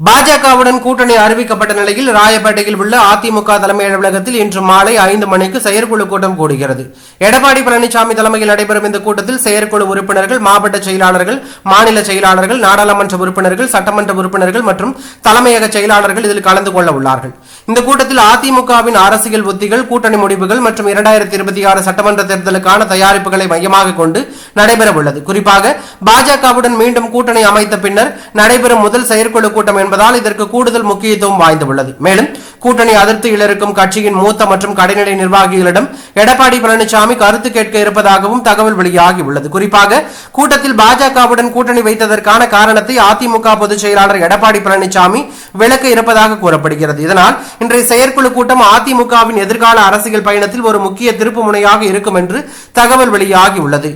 பாஜகவுடன் கூட்டணி அறிவிக்கப்பட்ட நிலையில் ராயப்பேட்டையில் உள்ள அதிமுக தலைமை அலுவலகத்தில் இன்று மாலை ஐந்து மணிக்கு செயற்குழு கூட்டம் கூடுகிறது. எடப்பாடி பழனிசாமி தலைமையில் நடைபெறும் இந்த கூட்டத்தில் செயற்குழு உறுப்பினர்கள் மாவட்ட செயலாளர்கள் மாநில செயலாளர்கள் நாடாளுமன்ற உறுப்பினர்கள் சட்டமன்ற உறுப்பினர்கள் மற்றும் தலைமையக செயலாளர்கள் இதில் கலந்து கொள்ள உள்ளார்கள். இந்த கூட்டத்தில் அதிமுகவின் அரசியல் உத்திகள் கூட்டணி முடிவுகள் மற்றும் இரண்டாயிரத்தி இருபத்தி ஆறு சட்டமன்ற தேர்தலுக்கான தயாரிப்புகளை மையமாக கொண்டு நடைபெற உள்ளது குறிப்பாக பாஜகவுடன் மீண்டும் கூட்டணி அமைத்த பின்னர் நடைபெறும் முதல் செயற்குழு கூட்டம் என்பதால் இதற்கு கூடுதல் முக்கியத்துவம் வாய்ந்துள்ளது மேலும் கூட்டணி அதிருப்தியில் இருக்கும் கட்சியின் மூத்த மற்றும் கடைநிலை நிர்வாகிகளிடம் எடப்பாடி பழனிசாமி கருத்து கேட்க இருப்பதாகவும் தகவல் வெளியாகி உள்ளது. குறிப்பாக கூட்டத்தில் பாஜகவுடன் கூட்டணி வைத்ததற்கான காரணத்தை அதிமுக பொதுச் செயலாளர் எடப்பாடி பழனிசாமி விளக்க இருப்பதாக கூறப்படுகிறது. இதனால் இன்றைய செயற்குழு கூட்டம் அதிமுகவின் எதிர்கால அரசியல் பயணத்தில் ஒரு முக்கிய திருப்பு முனையாக இருக்கும் என்று தகவல் வெளியாகி உள்ளது.